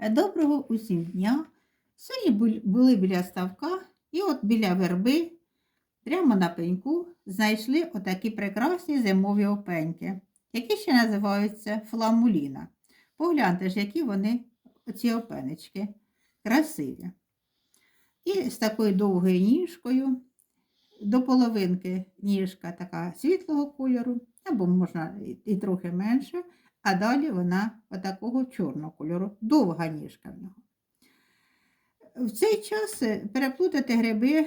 Доброго усім дня. Сьогодні були біля ставка, і от біля верби, прямо на пеньку, знайшли отакі прекрасні зимові опеньки, які ще називаються фламуліна. Погляньте ж, які вони, ці опенечки, красиві. І з такою довгою ніжкою, до половинки ніжка така світлого кольору, або можна і трохи менше, а далі вона отакого чорного кольору, довга ніжка в нього. В цей час е, переплутати гриби,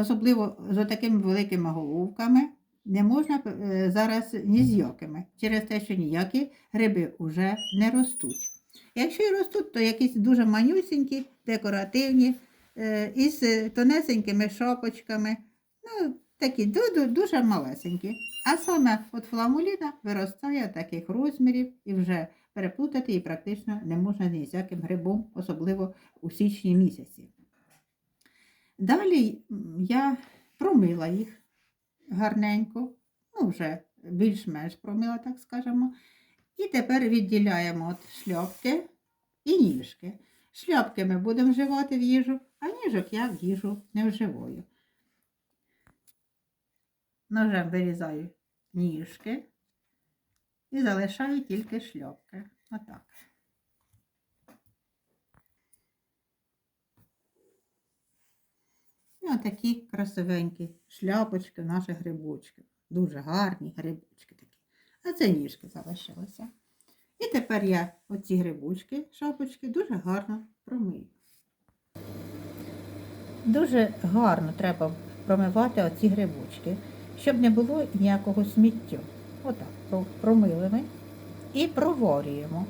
особливо з такими великими головками, не можна е, зараз ні з якими, через те, що ніякі гриби вже не ростуть. Якщо і ростуть, то якісь дуже манюсінькі, декоративні, е, із тонесенькими шапочками, ну, такі ду- дуже малесенькі. А саме от фламуліна виростає таких розмірів і вже переплутати її практично не можна ні з яким грибом, особливо у січні місяці. Далі я промила їх гарненько, ну вже більш-менш промила, так скажемо. І тепер відділяємо от шляпки і ніжки. Шляпки ми будемо вживати в їжу, а ніжок я в їжу не вживаю. Ножем вирізаю ніжки і залишаю тільки шльопки. Отак. І отакі красивенькі шляпочки наших грибочків. Дуже гарні грибочки такі. А це ніжки залишилися. І тепер я оці грибочки, шапочки дуже гарно промию. Дуже гарно треба промивати оці грибочки, щоб не було ніякого сміття. Отак, про- промили ми і проварюємо.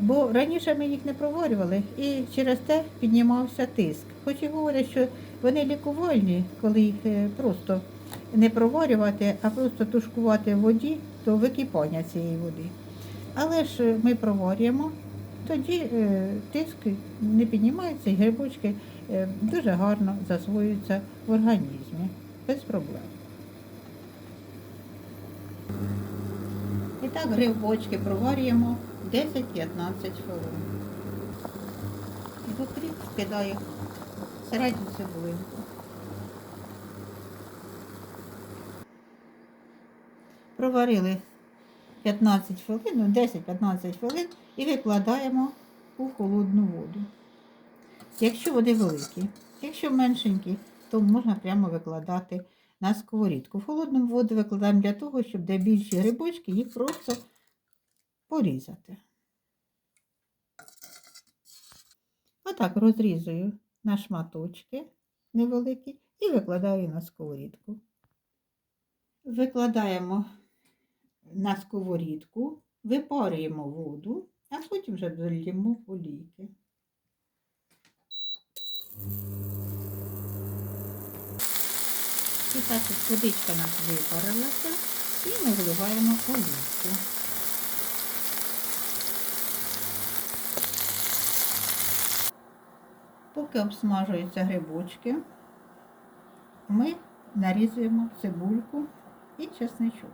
Бо раніше ми їх не проварювали і через те піднімався тиск. Хоч і говорять, що вони лікувальні, коли їх е, просто не проварювати, а просто тушкувати в воді, то википання цієї води. Але ж е, ми проварюємо, тоді е, тиск не піднімається і грибочки дуже гарно засвоюються в організмі, без проблем. Так грибочки проварюємо 10-15 хвилин. І тут скидаю середню цибулинку. Проварили 15 хвилин, ну 10-15 хвилин і викладаємо у холодну воду. Якщо вони великі, якщо меншенькі, то можна прямо викладати на сковорідку. В холодну воду викладаємо для того, щоб де більші грибочки, їх просто порізати. Отак розрізую на шматочки невеликі і викладаю на сковорідку. Викладаємо на сковорідку, випарюємо воду, а потім вже долємо олійки. І так от водичка нас випарилася, і ми вливаємо олійку. Поки обсмажуються грибочки, ми нарізуємо цибульку і чесничок.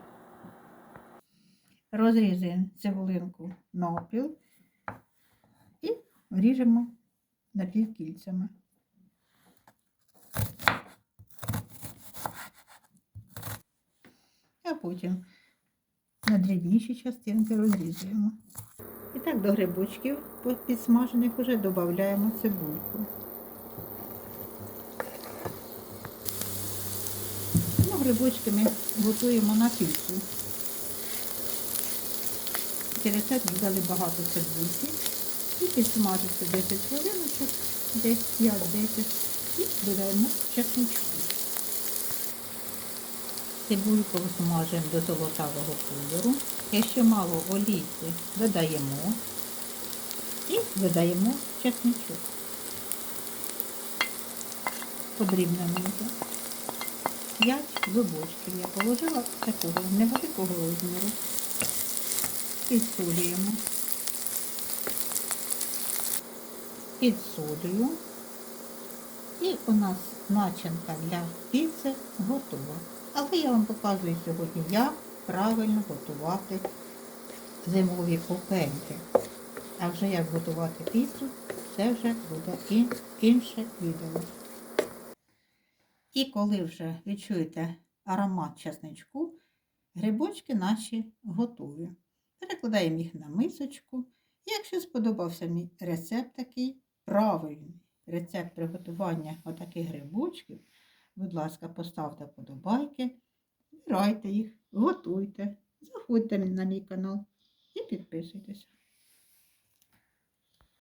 Розрізуємо цибулинку навпіл і ріжемо напівкільцями. А потім на дрібніші частинки розрізуємо. І так до грибочків підсмажених вже додаємо цибульку. Ну, грибочки ми готуємо на піцу. Через це додали багато цибульки. І підсмажиться 10 хвилиночок, десь 5-10 і додаємо чесничку. Цибульку смажимо до золотавого кольору. Якщо мало олійки, додаємо і додаємо чесничок. Подрібненько. 5 зубочків я положила такого невеликого розміру. Підсолюємо. Підсолюю. І у нас начинка для піци готова. Але я вам показую сьогодні, як правильно готувати зимові опеньки. А вже як готувати піцу, це вже буде інше відео. І коли вже відчуєте аромат часничку, грибочки наші готові. Перекладаємо їх на мисочку. Якщо сподобався мій рецепт такий, правильний рецепт приготування отаких грибочків, будь ласка, поставте подобайки, збирайте їх, готуйте, заходьте на мій канал і підписуйтесь.